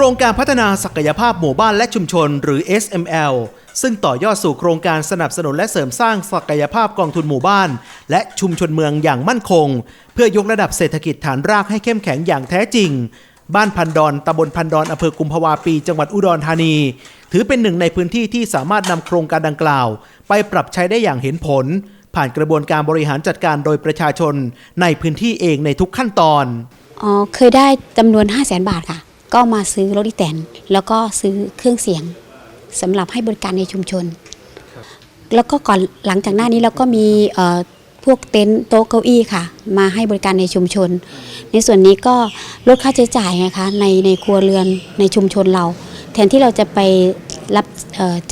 ครงการพัฒนาศักยภาพหมู่บ้านและชุมชน หรือ SML ซึ่งต่อยอดสู่โครงการสนับสนุนและเสริมสร้างศักยภาพกองทุนหมู่บ้าน และชุมชนเมืองอย่างมั่นคง เพื่อยกระดับเศรษฐกิจฐานรากให้เข้มแข็งอย่างแท้จริง บ้านพันดอนตำบลพันดอนอำเภอกุมภาวาปี จังหวัดอุดรธานี ถือเป็นหนึ่งในพื้นที่ที่สามารถนำโครงการดังกล่าว ไปปรับใช้ได้อย่างเห็นผล ผ่านกระบวนการบริหารจัดการโดยประชาชน ในพื้นที่เองในทุกขั้นตอนอ๋อเคยได้จำนวน 5 0 0แสนบาทค่ะ ก็มาซื้อรถอีแตนแล้วก็ซื้อเครื่องเสียงสำหรับให้บริการในชุมชน แล้วก็ก่อนหลังจากหน้านี้เราก็มีพวกเต็นท์โต๊ะเก้าอี้ค่ะ มาให้บริการในชุมชน ในส่วนนี้ก็ลดค่าใช้จ่ายไงคะในในครัวเรือนในชุมชนเรา แทนที่เราจะไปรับ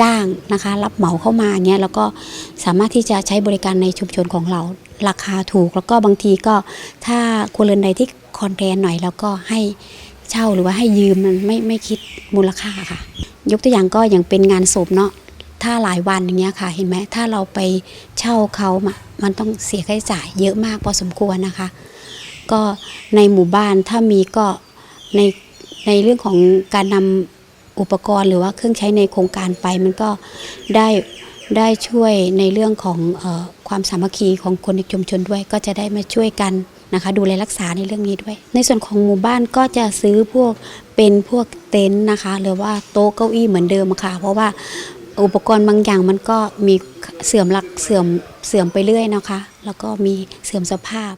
จ้างนะคะ รับเหมาเข้ามาเงี้ยแล้วก็สามารถที่จะใช้บริการในชุมชนของเรา ราคาถูกแล้วก็บางทีก็ถ้าครัวเรือนใดที่คอนแทนหน่อย แล้วก็ให้ เช่าหรือว่าให้ยืมมันไม่ไม่คิดมูลค่าค่ะ ยกตัวอย่างก็อย่างเป็นงานศพเนาะถ้าหลายวันอย่างเงี้ยค่ะ เห็นไหมถ้าเราไปเช่าเขามามันต้องเสียค่าใช้จ่ายเยอะมากพอสมควรนะคะ ก็ในหมู่บ้านถ้ามีก็ในในเรื่องของการนำอุปกรณ์หรือว่าเครื่องใช้ในโครงการไปมันก็ได้ได้ช่วยในเรื่องของออความสามัคคีของคนในชุมชนด้วยก็จะได้มาช่วยกัน นะคะ ดูแลรักษาในเรื่องนี้ด้วย ในส่วนของหมู่บ้านก็จะซื้อพวกเป็นพวกเต็นท์นะคะ หรือว่าโต๊ะเก้าอี้เหมือนเดิมค่ะ เพราะว่าอุปกรณ์บางอย่างมันก็มีเสื่อมหลักเสื่อมเสื่อมไปเรื่อยนะคะ แล้วก็มีเสื่อมสภาพ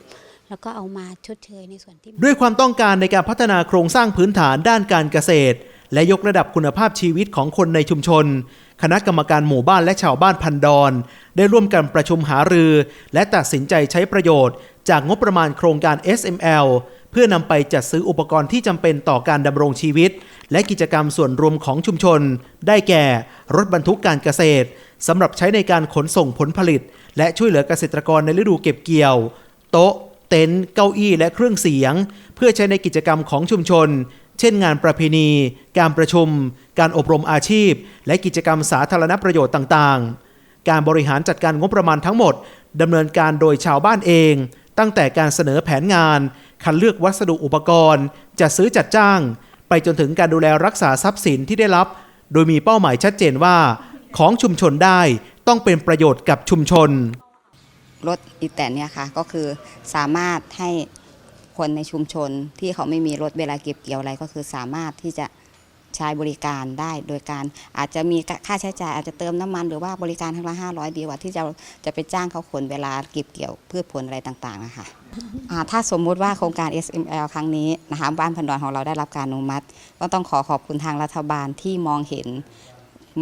แล้วก็เอามาชดเชยในส่วนที่ ด้วยความต้องการในการพัฒนาโครงสร้างพื้นฐานด้านการเกษตร และยกระดับคุณภาพชีวิตของคนในชุมชน คณะกรรมการหมู่บ้านและชาวบ้านพันดอนได้ร่วมกันประชุมหารือ และตัดสินใจใช้ประโยชน์ จากงบประมาณโครงการ SML เพื่อนำไปจัดซื้ออุปกรณ์ที่จำเป็นต่อการดำรงชีวิต และกิจกรรมส่วนรวมของชุมชน ได้แก่ รถบรรทุกการเกษตรสำหรับใช้ในการขนส่งผลผลิต และช่วยเหลือเกษตรกรในฤดูเก็บเกี่ยว โต๊ะ เต็นท์เก้าอี้และเครื่องเสียง เพื่อใช้ในกิจกรรมของชุมชน เช่นงานประเพณี การประชุม การอบรมอาชีพ และกิจกรรมสาธารณประโยชน์ต่างๆ การบริหารจัดการงบประมาณทั้งหมดดำเนินการโดยชาวบ้านเอง ตั้งแต่การเสนอแผนงาน คัดเลือกวัสดุอุปกรณ์ จัดซื้อจัดจ้าง ไปจนถึงการดูแลรักษาทรัพย์สินที่ได้รับ โดยมีเป้าหมายชัดเจนว่า ของชุมชนได้ต้องเป็นประโยชน์กับชุมชน รถอีแตนเนี่ยค่ะก็คือสามารถให้ คนในชุมชนที่เขาไม่มีรถเวลาเก็บเกี่ยวอะไรก็คือสามารถที่จะใช้บริการได้โดยการอาจจะมีค่าใช้จ่ายอาจจะเติมน้ำมันหรือว่าบริการทั้งละห้าร้อยดีกว่าที่จะจะไปจ้างเขาขนเวลาเก็บเกี่ยวพืชผลอะไรต่างๆนะคะถ้าสมมุติว่าโครงการ SML ครั้งนี้นะคะบ้านพันดอนของเราได้รับการอนุมัติ ก็ต้องขอขอบคุณทางรัฐบาลที่มองเห็น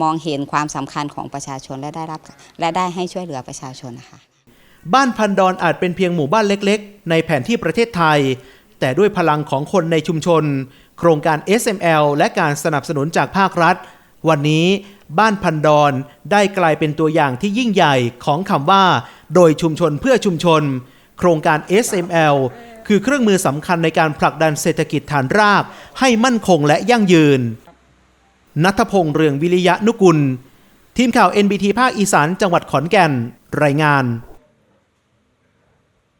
มองเห็นความสำคัญของประชาชนและได้รับและได้ให้ช่วยเหลือประชาชนนะคะ บ้านพันดอนอาจเป็นเพียงหมู่บ้านเล็กๆ ในแผนที่ประเทศไทย แต่ด้วยพลังของคนในชุมชน โครงการ SML และการสนับสนุนจากภาครัฐ วันนี้บ้านพันดอนได้กลายเป็นตัวอย่างที่ยิ่งใหญ่ของคำว่า โดยชุมชนเพื่อชุมชน โครงการ SML คือเครื่องมือสำคัญในการผลักดันเศรษฐกิจฐานราก ให้มั่นคงและยั่งยืนนัทพงษ์เรืองวิริยะนุกุล ทีมข่าว NBT ภาคอีสานจังหวัดขอนแก่น รายงาน